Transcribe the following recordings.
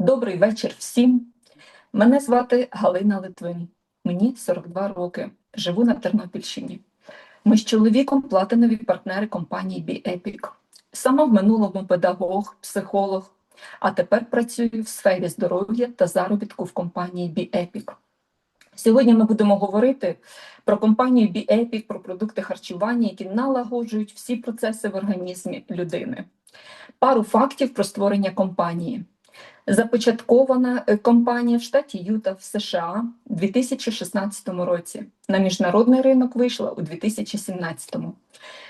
Добрий вечір всім. Мене звати Галина Литвин. Мені 42 роки. Живу на Тернопільщині. Ми з чоловіком платинові партнери компанії BeEpic. Сама в минулому педагог, психолог, а тепер працюю в сфері здоров'я та заробітку в компанії BeEpic. Сьогодні ми будемо говорити про компанію BeEpic, про продукти харчування, які налагоджують всі процеси в організмі людини. Пару фактів про створення компанії. Започаткована е, компанія в штаті Юта в США у 2016 році. На міжнародний ринок вийшла у 2017.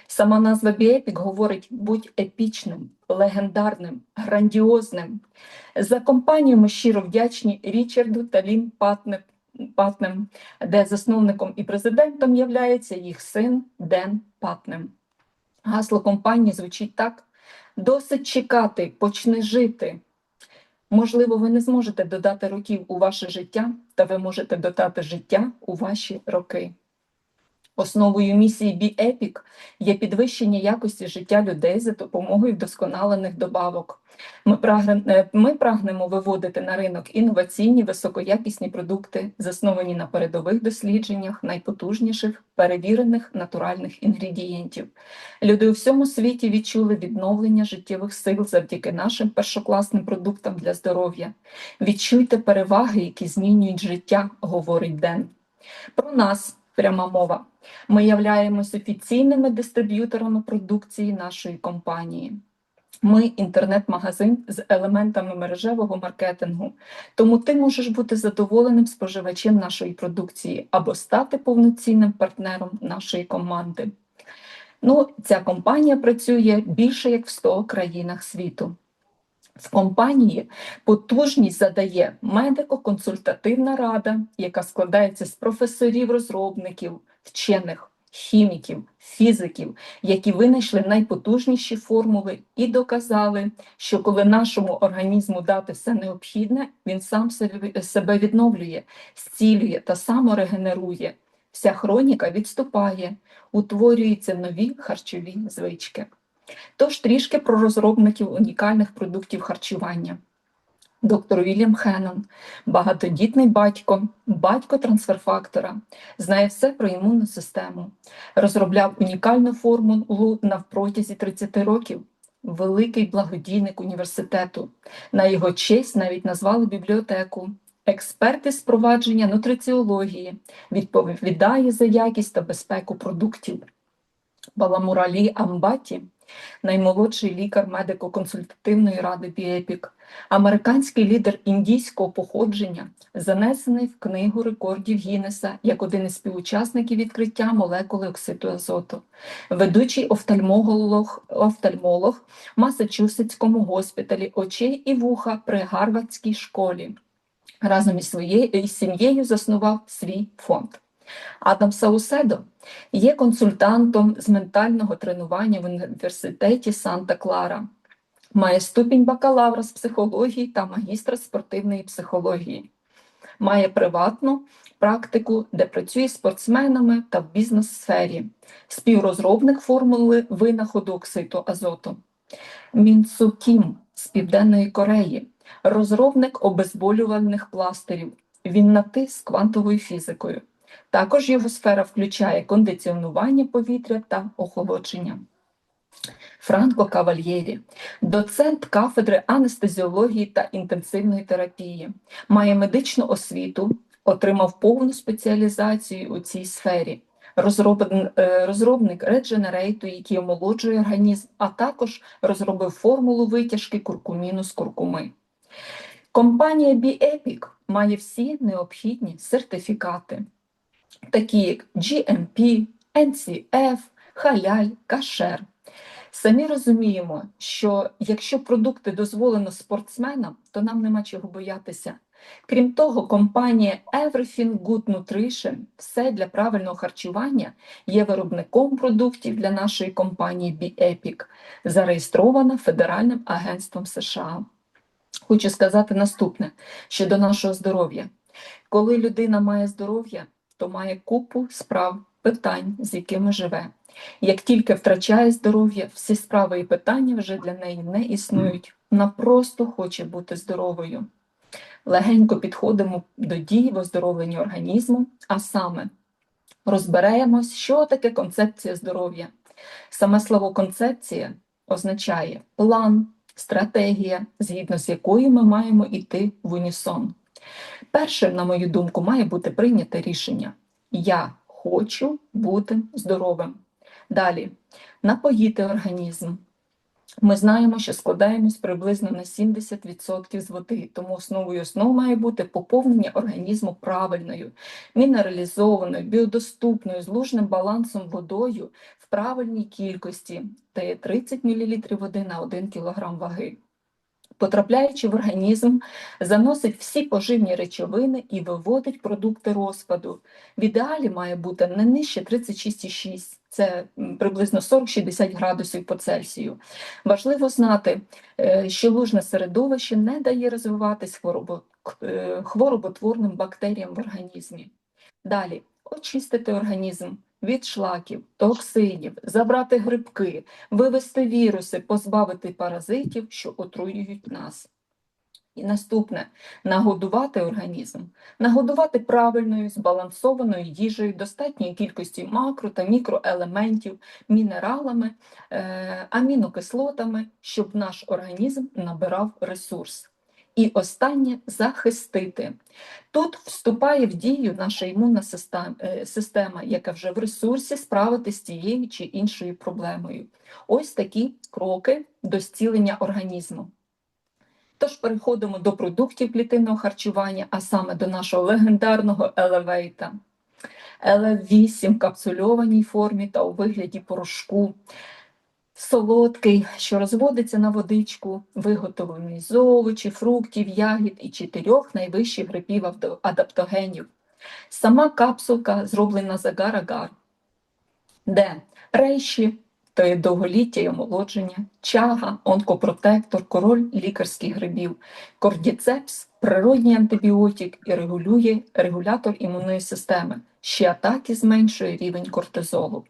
Сама назва Біепік говорить будь епічним, легендарним, грандіозним. За компанію ми щиро вдячні Річарду та Лін Патне- Патнем, де засновником і президентом являється їх син Ден Патнем. Гасло компанії звучить так: досить чекати, почни жити. Можливо, ви не зможете додати років у ваше життя, та ви можете додати життя у ваші роки. Основою місії BeEpic є підвищення якості життя людей за допомогою вдосконалених добавок. Ми, е, ми прагнемо виводити на ринок інноваційні високоякісні продукти, засновані на передових дослідженнях найпотужніших перевірених натуральних інгредієнтів. Люди у всьому світі відчули відновлення життєвих сил завдяки нашим першокласним продуктам для здоров'я. Відчуйте переваги, які змінюють життя, говорить Ден. Про нас пряма мова. Ми являємось офіційними дистриб'юторами продукції нашої компанії. Ми інтернет-магазин з елементами мережевого маркетингу, тому ти можеш бути задоволеним споживачем нашої продукції або стати повноцінним партнером нашої команди. Ну, ця компанія працює більше як в 100 країнах світу. В компанії потужність задає медико-консультативна рада, яка складається з професорів-розробників, вчених, хіміків, фізиків, які винайшли найпотужніші формули і доказали, що коли нашому організму дати все необхідне, він сам себе- відновлює, зцілює та саморегенерує. Вся хроніка відступає, утворюються нові харчові звички. Тож трішки про розробників унікальних продуктів харчування. Доктор Вільям Хеннон, багатодітний батько, батько трансферфактора, знає все про імунну систему, розробляв унікальну формулу на протязі 30 років. Великий благодійник університету. На його честь навіть назвали бібліотеку. Експерт із впровадження нутриціології відповідає за якість та безпеку продуктів. Баламуралі Амбаті, наймолодший лікар медико-консультативної ради Біепік, американський лідер індійського походження, занесений в книгу рекордів Гіннеса як один із співучасників відкриття молекули оксиду азоту, ведучий офтальмолог, офтальмолог в Масачусетському госпіталі очей і вуха при Гарвардській школі. Разом із своєю із сім'єю заснував свій фонд. Адам Сауседо є консультантом з ментального тренування в університеті Санта-Клара. Має ступінь бакалавра з психології та магістра спортивної психології. Має приватну практику, де працює з спортсменами та в бізнес-сфері, співрозробник формули винаходу оксиду азоту. Мінсу Кім з Південної Кореї, розробник обезболювальних пластирів. Він на з квантовою фізикою. Також його сфера включає кондиціонування повітря та охолодження. Франко Кавальєрі, доцент кафедри анестезіології та інтенсивної терапії, має медичну освіту, отримав повну спеціалізацію у цій сфері. Е, Розробник редженерейту, який омолоджує організм, а також розробив формулу витяжки куркуміну з куркуми. Компанія BeEpic має всі необхідні сертифікати, такі як GMP, NCF, халяль, кашер. Самі розуміємо, що якщо продукти дозволено спортсменам, то нам нема чого боятися. Крім того, компанія Everything Good Nutrition, все для правильного харчування, є виробником продуктів для нашої компанії BeEpic, зареєстрована Федеральним агентством США. Хочу сказати наступне щодо нашого здоров'я. Коли людина має здоров'я, то має купу справ, питань, з якими живе. Як тільки втрачає здоров'я, всі справи і питання вже для неї не існують. Вона просто хоче бути здоровою. легенько підходимо до дій в оздоровленні організму, а саме розберемось, що таке концепція здоров'я. Саме слово концепція означає план, стратегія, згідно з якою ми маємо йти в унісон. Першим, на мою думку, має бути прийняте рішення: Я хочу бути здоровим. Далі напоїти організм. Ми знаємо, що складаємось приблизно на 70% з води, тому основою основ має бути поповнення організму правильною, мінералізованою, біодоступною, з лужним балансом водою в правильній кількості, дає 30 мл води на 1 кг ваги. Потрапляючи в організм, заносить всі поживні речовини і виводить продукти розпаду. В ідеалі має бути не нижче 36,6, це приблизно 40-60 градусів по Цельсію. Важливо знати, е, що лужне середовище не дає розвиватись е, хвороботворним бактеріям в організмі. Далі очистити організм від шлаків, токсинів, забрати грибки, вивести віруси, позбавити паразитів, що отруюють нас. І наступне нагодувати організм, нагодувати правильною збалансованою їжею, достатньої кількості макро та мікроелементів, мінералами, е, амінокислотами, щоб наш організм набирав ресурс. І останнє захистити. Тут вступає в дію наша імунна е, система, яка вже в ресурсі справитися з тією чи іншою проблемою. Ось такі кроки до зцілення організму. Тож переходимо до продуктів клітинного харчування, а саме до нашого легендарного елевейта. Елев-8 в капсульованій формі та у вигляді порошку. Солодкий, що розводиться на водичку, виготовлений з овочів, фруктів, ягід і чотирьох найвищих грибів адаптогенів. Сама капсулка зроблена з агар-агар, де рейші, то є довголіття і омолодження, чага, онкопротектор, король лікарських грибів, кордіцепс, природній антибіотик і регулює регулятор імунної системи, ще атаки зменшує рівень кортизолу.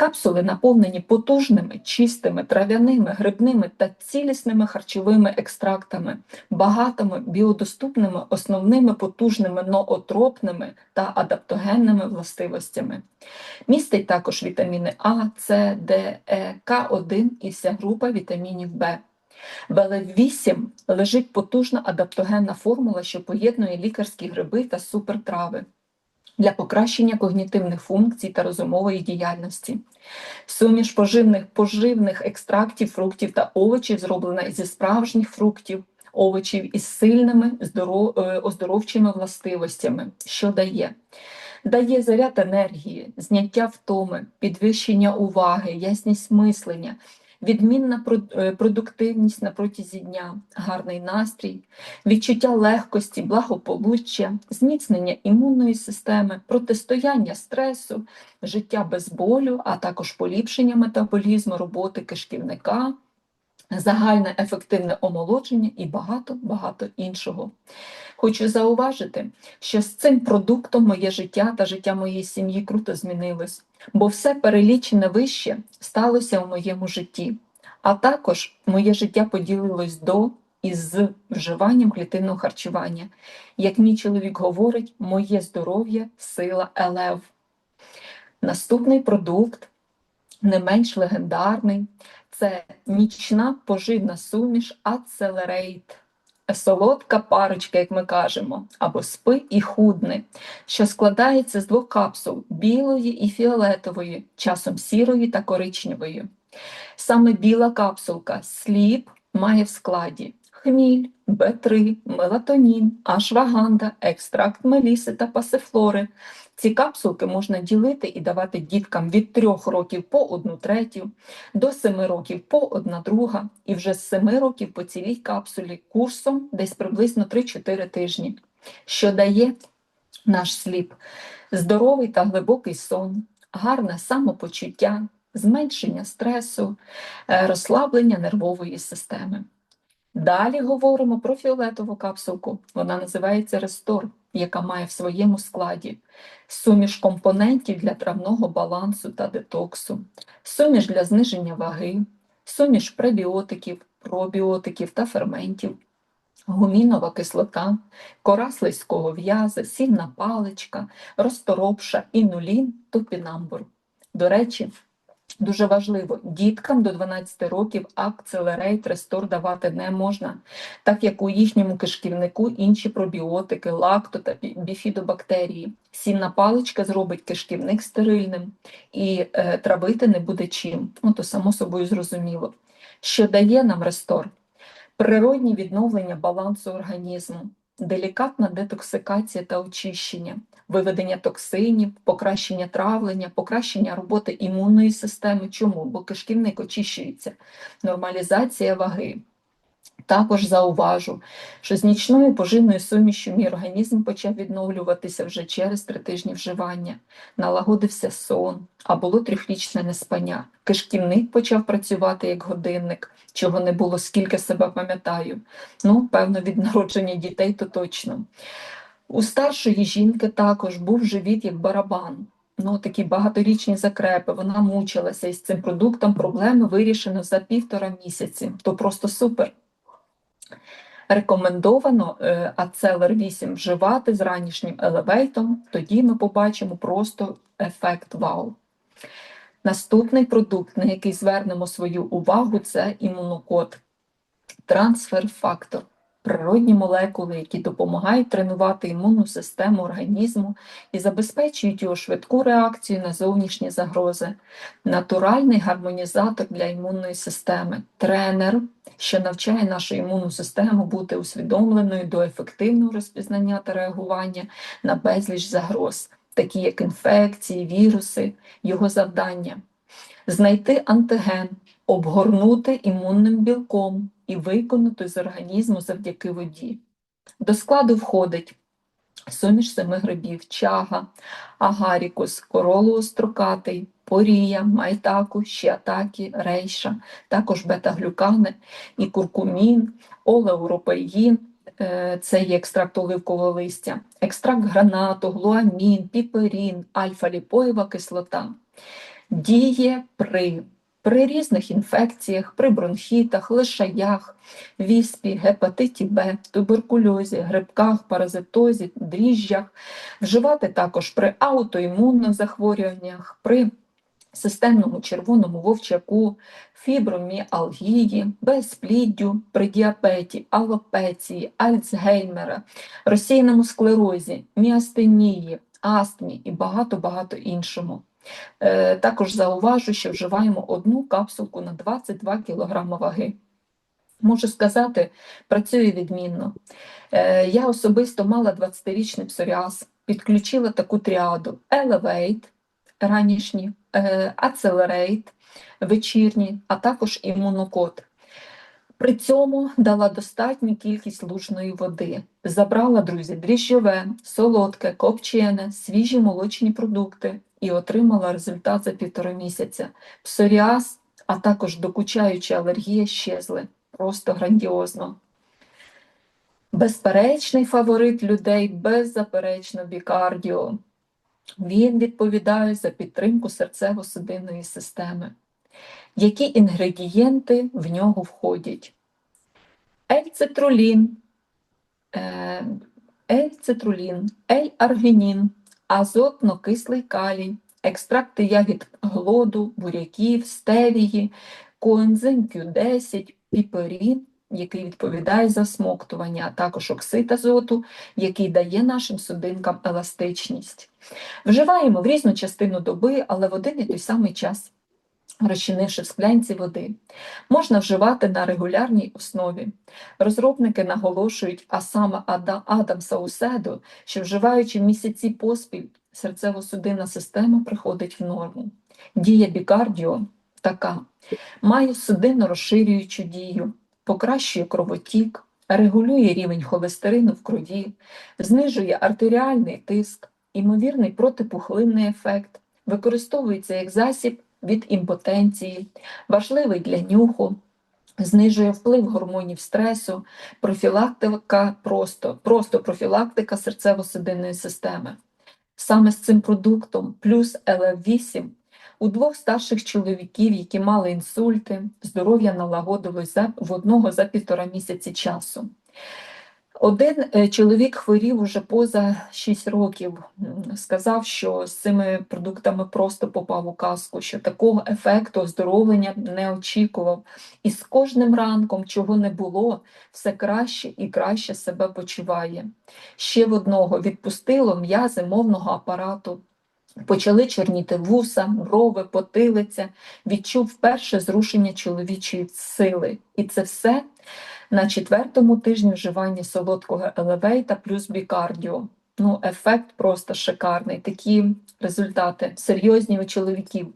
Капсули наповнені потужними, чистими, трав'яними, грибними та цілісними харчовими екстрактами, багатими біодоступними, основними потужними ноотропними та адаптогенними властивостями. Містить також вітаміни А, С, Д, Е, К1 і вся група вітамінів В. В ЛФ8 лежить потужна адаптогенна формула, що поєднує лікарські гриби та супертрави для покращення когнітивних функцій та розумової діяльності. Суміш поживних, поживних екстрактів, фруктів та овочів зроблена зі справжніх фруктів, овочів із сильними здоро- е, оздоровчими властивостями, що дає. Дає заряд енергії, зняття втоми, підвищення уваги, ясність мислення, відмінна е, продуктивність на протязі дня, гарний настрій, відчуття легкості, благополуччя, зміцнення імунної системи, протистояння стресу, життя без болю, а також поліпшення метаболізму, роботи кишківника, загальне ефективне омолодження і багато-багато іншого. Хочу зауважити, що з цим продуктом моє життя та життя моєї сім'ї круто змінилось, бо все перелічене вище сталося у моєму житті, а також моє життя поділилось до і з вживанням клітинного харчування. Як мій чоловік говорить, моє здоров'я сила елев. Наступний продукт, не менш легендарний, це нічна поживна суміш Accelerate. Солодка парочка, як ми кажемо, або спи і худни, що складається з двох капсул білої і фіолетової, часом сірої та коричневої. Саме біла капсулка сліп має в складі хміль, Б3, мелатонін, ашваганда, екстракт меліси та пасифлори. Ці капсулки можна ділити і давати діткам від 3 років по 1 третю, до 7 років по 1 друга, і вже з 7 років по цілій капсулі курсом десь приблизно 3-4 тижні, що дає наш сліп здоровий та глибокий сон, гарне самопочуття, зменшення стресу, е, розслаблення нервової системи. Далі говоримо про фіолетову капсулку. Вона називається Рестор, яка має в своєму складі суміш компонентів для травного балансу та детоксу, суміш для зниження ваги, суміш пребіотиків, пробіотиків та ферментів, гумінова кислота, кора слизького в'яза, сінна паличка, розторопша, інулін, топінамбур. До речі, дуже важливо, діткам до 12 років акцелерейт рестор давати не можна, так як у їхньому кишківнику інші пробіотики, лакто та біфідобактерії. Сінна паличка зробить кишківник стерильним і е, травити не буде чим. Ну, то само собою зрозуміло. Що дає нам рестор? Природні відновлення балансу організму, делікатна детоксикація та очищення, виведення токсинів, покращення травлення, покращення роботи імунної системи. Чому? Бо кишківник очищується, нормалізація ваги. Також зауважу, що з нічною поживною сумішю мій організм почав відновлюватися вже через три тижні вживання, налагодився сон, а було трьохрічне неспання. Кишківник почав працювати як годинник, чого не було, скільки себе пам'ятаю. Ну, певно, від народження дітей то точно. У старшої жінки також був живіт як барабан. Ну, такі багаторічні закрепи, вона мучилася і з цим продуктом проблеми вирішено за півтора місяці. То просто супер. Рекомендовано е, Ацелер 8 вживати з ранішнім елевейтом, тоді ми побачимо просто ефект вау. Наступний продукт, на який звернемо свою увагу, це імунокод, трансфер-фактор, природні молекули, які допомагають тренувати імунну систему організму і забезпечують його швидку реакцію на зовнішні загрози, натуральний гармонізатор для імунної системи, тренер, що навчає нашу імунну систему бути усвідомленою до ефективного розпізнання та реагування на безліч загроз, такі як інфекції, віруси, його завдання. Знайти антиген, обгорнути імунним білком і виконати з організму завдяки воді. До складу входить суміш семи грибів, чага, агарікус, королоострокатий, порія, майтаку, щіатакі, рейша, також бета-глюкани і куркумін, олеуропеїн, е, це є екстракт оливкового листя, екстракт гранату, глуамін, піперін, альфа-ліпоєва кислота. Діє при, при різних інфекціях, при бронхітах, лишаях, віспі, гепатиті Б, туберкульозі, грибках, паразитозі, дріжджах, вживати також при аутоімунних захворюваннях, при системному червоному вовчаку, фіброміалгії, безпліддю, при діабеті, алопеції, альцгеймера, розсіяному склерозі, міастенії, астмі і багато-багато іншому. Е, Також зауважу, що вживаємо одну капсулку на 22 кг ваги. Можу сказати, працює відмінно. Е, Я особисто мала 20-річний псоріаз, підключила таку тріаду Elevate, ранішні, е, Accelerate, вечірні, а також імунокод. При цьому дала достатню кількість лужної води. Забрала, друзі, дріжджове, солодке, копчене, свіжі молочні продукти і отримала результат за півтора місяця. Псоріаз, а також докучаюча алергія щезли. Просто грандіозно. Безперечний фаворит людей, беззаперечно бікардіо. Він відповідає за підтримку серцево-судинної системи. Які інгредієнти в нього входять? Ельцитрулін, е, ельцитрулін, ель-аргінін, азотно-кислий калій, екстракти ягід глоду, буряків, стевії, коензим Q10, піперін, який відповідає за смоктування, а також оксид азоту, який дає нашим судинкам еластичність. Вживаємо в різну частину доби, але в один і той самий час, розчинивши в склянці води. Можна вживати на регулярній основі. Розробники наголошують, а саме Ада- Адам Сауседо, що вживаючи місяці поспіль, серцево-судинна система приходить в норму. Дія бікардіо така. Має судинно розширюючу дію, покращує кровотік, регулює рівень холестерину в крові, знижує артеріальний тиск, імовірний протипухлинний ефект, використовується як засіб від імпотенції, важливий для нюху, знижує вплив гормонів стресу, профілактика просто, просто профілактика серцево-судинної системи. Саме з цим продуктом плюс ЛФ8 у двох старших чоловіків, які мали інсульти, здоров'я налагодилось в одного за півтора місяці часу. Один е, чоловік хворів уже поза 6 років. Сказав, що з цими продуктами просто попав у казку, що такого ефекту оздоровлення не очікував. І з кожним ранком, чого не було, все краще і краще себе почуває. Ще в одного відпустило м'язи мовного апарату. Почали чорніти вуса, брови, потилиця, відчув вперше зрушення чоловічої сили. І це все на четвертому тижні вживання солодкого елевейта плюс бікардіо. Ну, ефект просто шикарний. Такі результати серйозні у чоловіків.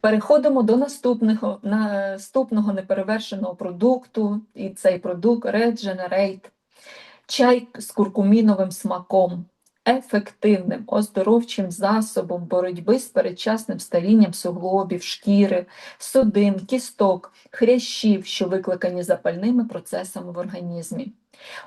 Переходимо до наступного, наступного неперевершеного продукту, і цей продукт Regenerate. Чай з куркуміновим смаком, ефективним оздоровчим засобом боротьби з передчасним старінням суглобів, шкіри, судин, кісток, хрящів, що викликані запальними процесами в організмі.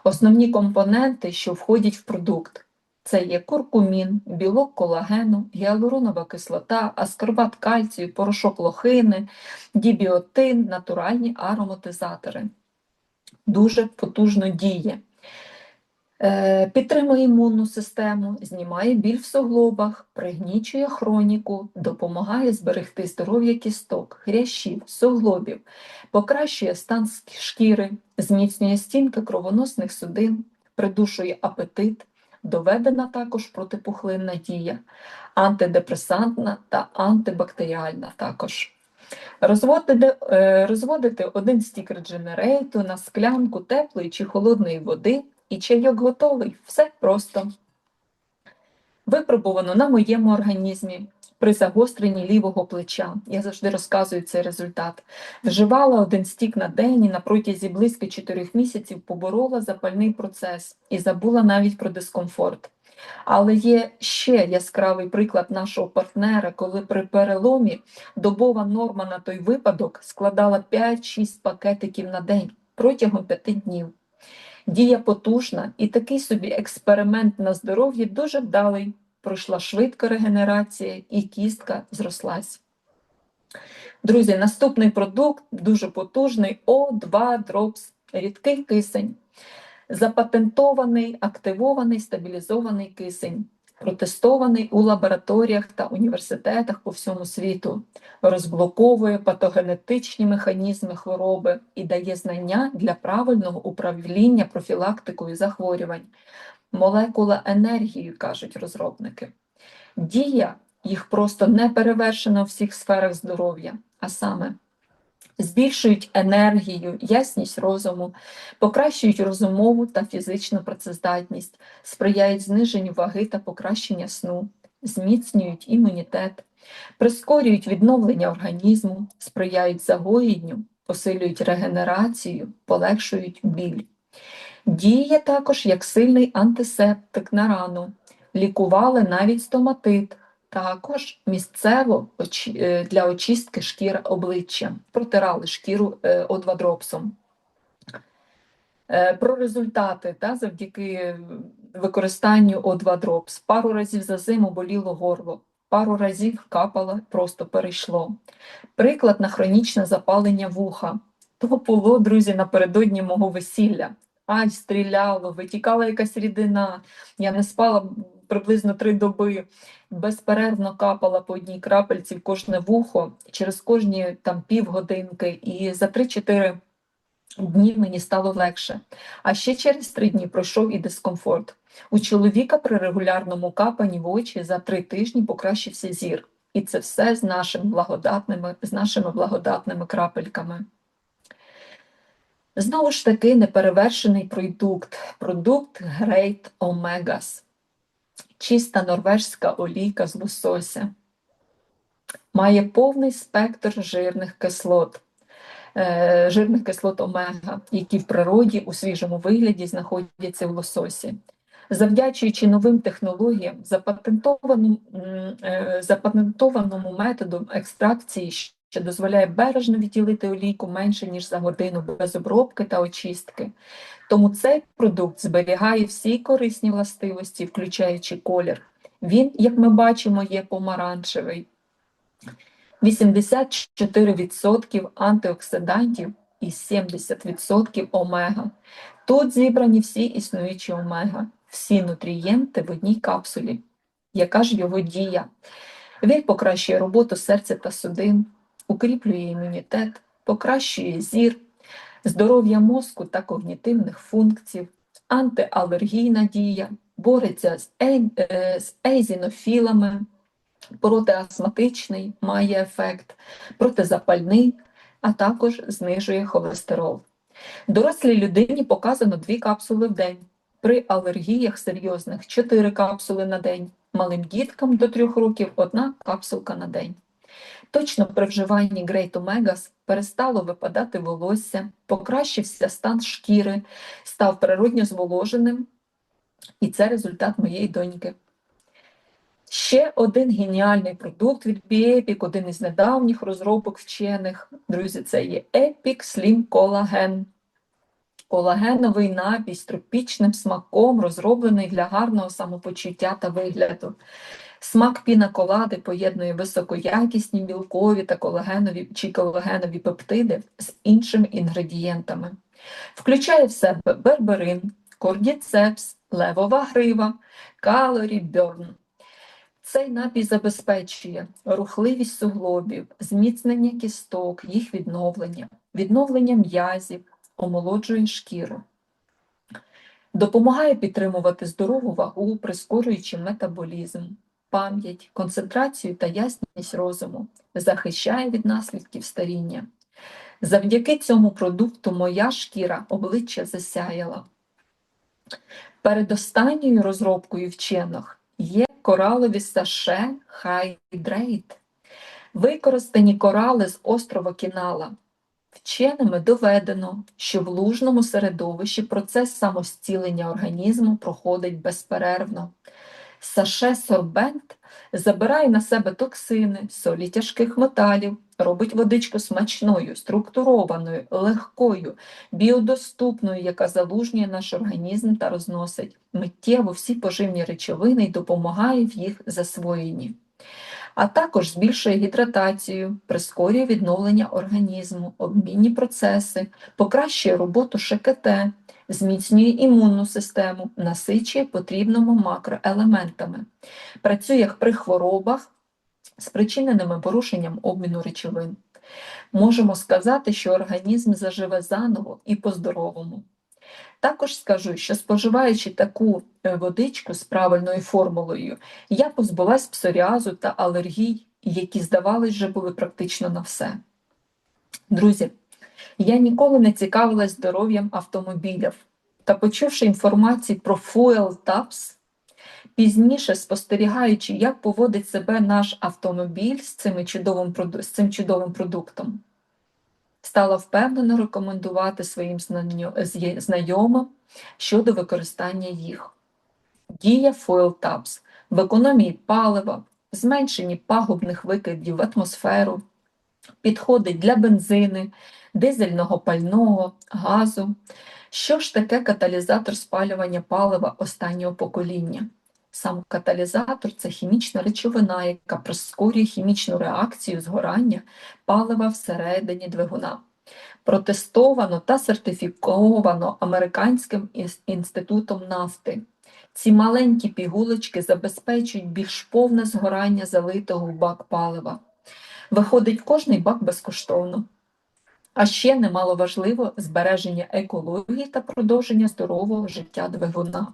Основні компоненти, що входять в продукт, це є куркумін, білок колагену, гіалуронова кислота, аскорбат кальцію, порошок лохини, дібіотин, натуральні ароматизатори. Дуже потужно діє. Е, Підтримує імунну систему, знімає біль в суглобах, пригнічує хроніку, допомагає зберегти здоров'я кісток, хрящів, суглобів, покращує стан шкіри, зміцнює стінки кровоносних судин, придушує апетит, доведена також протипухлинна дія, антидепресантна та антибактеріальна також. Розводити, е, розводити один стік редженерейту на склянку теплої чи холодної води, і чайок готовий. Все просто. Випробувано на моєму організмі при загостренні лівого плеча. Я завжди розказую цей результат. Вживала один стік на день і на протязі близько 4 місяців поборола запальний процес і забула навіть про дискомфорт. Але є ще яскравий приклад нашого партнера, коли при переломі добова норма на той випадок складала 5-6 пакетиків на день протягом 5 днів. Дія потужна і такий собі експеримент на здоров'ї дуже вдалий. Пройшла швидка регенерація і кістка зрослась. Друзі, наступний продукт дуже потужний О2 дропс рідкий кисень. Запатентований, активований, стабілізований кисень, протестований у лабораторіях та університетах по всьому світу, розблоковує патогенетичні механізми хвороби і дає знання для правильного управління профілактикою захворювань. Молекула енергії, кажуть розробники. Дія їх просто не перевершена у всіх сферах здоров'я, а саме збільшують енергію, ясність розуму, покращують розумову та фізичну працездатність, сприяють зниженню ваги та покращення сну, зміцнюють імунітет, прискорюють відновлення організму, сприяють загоєнню, посилюють регенерацію, полегшують біль. Діє також як сильний антисептик на рану, лікували навіть стоматит, також місцево е, для очистки шкіри обличчя, протирали шкіру е, О2 дропсом. Е, Про результати та, завдяки використанню О2. Пару разів за зиму боліло горло, пару разів капало, просто перейшло. Приклад на хронічне запалення вуха. То було, друзі, напередодні мого весілля. Ай, стріляло, витікала якась рідина. Я не спала приблизно три доби, безперервно капала по одній крапельці в кожне вухо, через кожні там півгодинки, і за 3-4 дні мені стало легше. А ще через три дні пройшов і дискомфорт. У чоловіка при регулярному капанні в очі за три тижні покращився зір. І це все з нашими благодатними, з нашими благодатними крапельками. Знову ж таки, неперевершений продукт. Продукт Great Omegas. Чиста норвежська олійка з лосося. Має повний спектр жирних кислот, е, жирних кислот омега, які в природі у свіжому вигляді знаходяться в лососі. Завдячуючи новим технологіям, запатентованому, е, запатентованому методу екстракції, що дозволяє бережно відділити олійку менше ніж за годину без обробки та очистки. Тому цей продукт зберігає всі корисні властивості, включаючи колір. Він, як ми бачимо, є помаранчевий. 84% антиоксидантів і 70% омега. Тут зібрані всі існуючі омега, всі нутрієнти в одній капсулі. Яка ж його дія? Він покращує роботу серця та судин, укріплює імунітет, покращує зір, здоров'я мозку та когнітивних функцій, антиалергійна дія, бореться з, е, з ейзінофілами, протиастматичний має ефект, протизапальний, а також знижує холестерол. Дорослій людині показано 2 капсули в день. При алергіях серйозних 4 капсули на день, малим діткам до 3 років 1 капсулка на день. Точно при вживанні Great Omegas перестало випадати волосся, покращився стан шкіри, став природньо зволоженим, і це результат моєї доньки. Ще один геніальний продукт від Biepic, один із недавніх розробок вчених. Друзі, це є Epic Slim Collagen. Колагеновий напій з тропічним смаком, розроблений для гарного самопочуття та вигляду. Смак пінаколади поєднує високоякісні білкові та колагенові чи колагенові пептиди з іншими інгредієнтами. Включає в себе берберин, кордіцепс, левова грива, калорі бьорн. Цей напій забезпечує рухливість суглобів, зміцнення кісток, їх відновлення, відновлення м'язів, омолоджує шкіру. Допомагає підтримувати здорову вагу, прискорюючи метаболізм, пам'ять, концентрацію та ясність розуму, захищає від наслідків старіння. Завдяки цьому продукту моя шкіра обличчя засяяла. Передостанньою розробкою вчених є коралові саше Hydrate. Використані корали з острова Кінала. Вченими доведено, що в лужному середовищі процес самостілення організму проходить безперервно. Саше сорбент забирає на себе токсини, солі тяжких металів, робить водичку смачною, структурованою, легкою, біодоступною, яка залужнює наш організм та розносить миттєво всі поживні речовини і допомагає в їх засвоєнні. А також збільшує гідратацію, прискорює відновлення організму, обмінні процеси, покращує роботу ШКТ, зміцнює імунну систему, насичує потрібними макроелементами, працює при хворобах, спричиненими порушенням обміну речовин. Можемо сказати, що організм заживе заново і по-здоровому. Також скажу, що споживаючи таку е, водичку з правильною формулою, я позбулась псоріазу та алергій, які, здавалось, вже були практично на все. Друзі, я ніколи не цікавилась здоров'ям автомобілів та, почувши інформацію про Fuel Tabs, пізніше спостерігаючи, як поводить себе наш автомобіль з цим чудовим, з цим чудовим продуктом, стала впевнено рекомендувати своїм знайомим щодо використання їх. Дія Foil Tabs в економії палива, зменшенні пагубних викидів в атмосферу, підходить для бензини, дизельного пального, газу. Що ж таке каталізатор спалювання палива останнього покоління? Сам каталізатор це хімічна речовина, яка прискорює хімічну реакцію згорання палива всередині двигуна. Протестовано та сертифіковано Американським інститутом нафти. Ці маленькі пігулочки забезпечують більш повне згорання залитого в бак палива. Виходить кожний бак безкоштовно. А ще немало важливо збереження екології та продовження здорового життя двигуна.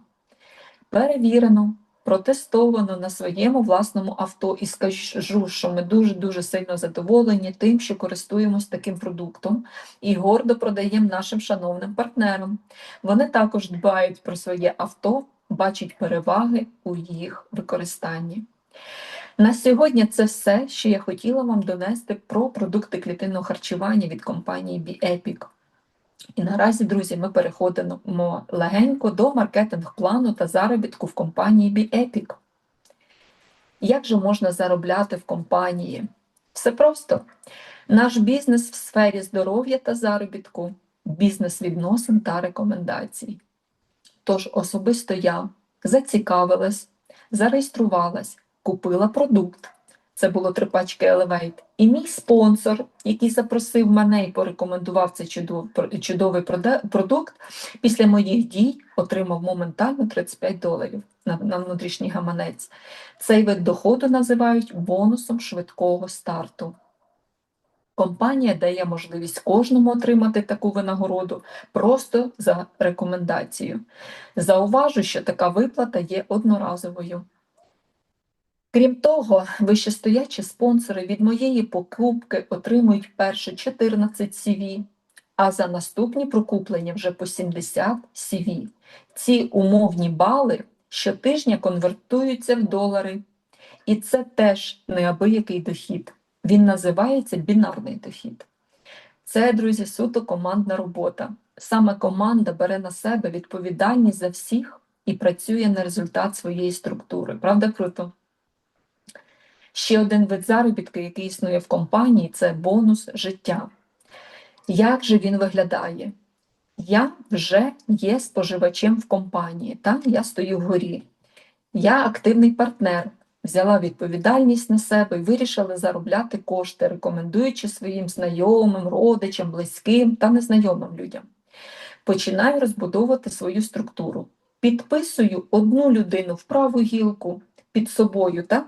Перевірено, протестовано на своєму власному авто і скажу, що ми дуже-дуже сильно задоволені тим, що користуємось таким продуктом і гордо продаємо нашим шановним партнерам. Вони також дбають про своє авто, бачать переваги у їх використанні. На сьогодні це все, що я хотіла вам донести про продукти клітинного харчування від компанії BeEpic. І наразі, друзі, ми переходимо легенько до маркетинг-плану та заробітку в компанії BeEpic. Як же можна заробляти в компанії? Все просто. Наш бізнес в сфері здоров'я та заробітку, бізнес відносин та рекомендацій. Тож особисто я зацікавилась, зареєструвалась, купила продукт. Це було три пачки Elevate. І мій спонсор, який запросив мене і порекомендував цей чудов- чудовий продукт, після моїх дій отримав моментально 35 доларів на, на внутрішній гаманець. Цей вид доходу називають бонусом швидкого старту. Компанія дає можливість кожному отримати таку винагороду просто за рекомендацією. Зауважу, що така виплата є одноразовою. Крім того, вищестоячі спонсори від моєї покупки отримують перші 14 CV, а за наступні прокуплення вже по 70 CV. Ці умовні бали щотижня конвертуються в долари, і це теж неабиякий дохід. Він називається бінарний дохід. Це, друзі, суто командна робота. Саме команда бере на себе відповідальність за всіх і працює на результат своєї структури. Правда, круто? Ще один вид заробітку, який існує в компанії, це бонус життя. Як же він виглядає? Я вже є споживачем в компанії, так? я стою вгорі. Я активний партнер, взяла відповідальність на себе і вирішила заробляти кошти, рекомендуючи своїм знайомим, родичам, близьким та незнайомим людям. Починаю розбудовувати свою структуру. Підписую одну людину в праву гілку під собою, так?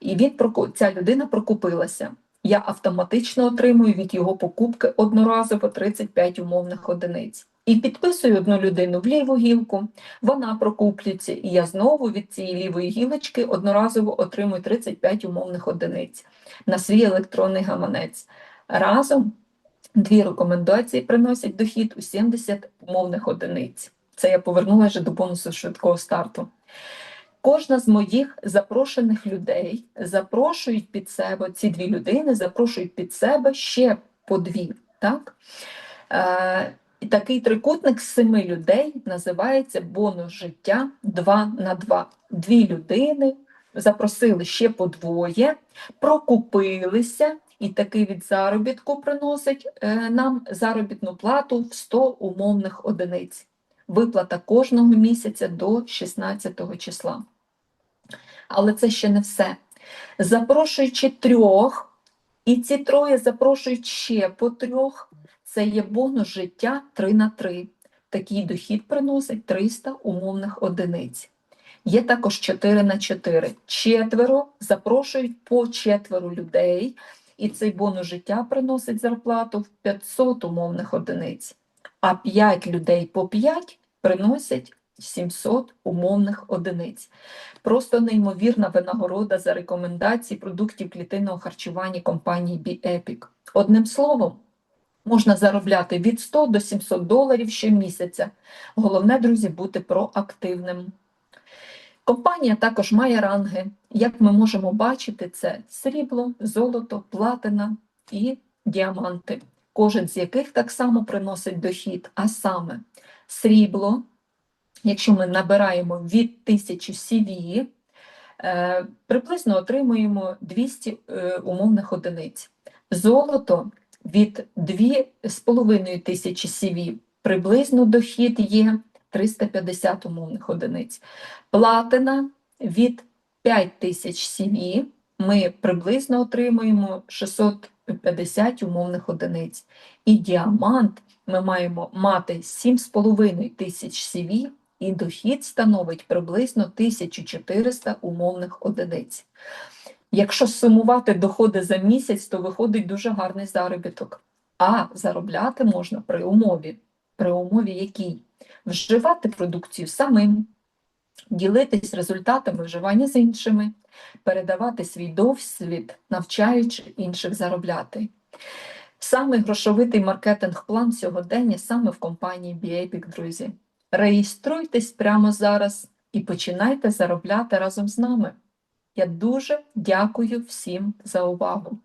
І він, ця людина прокупилася. Я автоматично отримую від його покупки одноразово 35 умовних одиниць. І підписую одну людину в ліву гілку, вона прокуплюється, і я знову від цієї лівої гілочки одноразово отримую 35 умовних одиниць на свій електронний гаманець. Разом дві рекомендації приносять дохід у 70 умовних одиниць. Це я повернулася вже до бонусу швидкого старту. Кожна з моїх запрошених людей запрошують під себе ці дві людини, запрошують під себе ще по дві. Так? Е, такий трикутник з семи людей називається бонус життя 2 на 2. Дві людини запросили ще по двоє, прокупилися, і такий від заробітку приносить е, нам заробітну плату в 100 умовних одиниць. Виплата кожного місяця до 16 числа. Але це ще не все. Запрошуючи трьох, і ці троє запрошують ще по трьох, це є бонус життя 3 на 3. Такий дохід приносить 300 умовних одиниць. Є також 4 на 4. Четверо запрошують по четверо людей, і цей бонус життя приносить зарплату в 500 умовних одиниць. А 5 людей по 5 приносять 700 умовних одиниць. Просто неймовірна винагорода за рекомендації продуктів клітинного харчування компанії BeEpic. Одним словом, можна заробляти від 100 до 700 доларів щомісяця. Головне, друзі, бути проактивним. Компанія також має ранги. Як ми можемо бачити, це срібло, золото, платина і діаманти, кожен з яких так само приносить дохід, а саме срібло, якщо ми набираємо від 1000 CV, е, приблизно отримуємо 200 е, умовних одиниць. Золото від 2,5 тисячі CV, приблизно дохід є 350 умовних одиниць. Платина від 5 тисяч CV ми приблизно отримуємо 650 умовних одиниць. І діамант ми маємо мати 7,5 тисяч CV, і дохід становить приблизно 1400 умовних одиниць. Якщо сумувати доходи за місяць, то виходить дуже гарний заробіток. А заробляти можна при умові, при умові якій вживати продукцію самим, ділитись результатами вживання з іншими, передавати свій досвід, навчаючи інших заробляти. Саме грошовитий маркетинг-план сьогодення саме в компанії BAPIC, друзі. Реєструйтесь прямо зараз і починайте заробляти разом з нами. Я дуже дякую всім за увагу.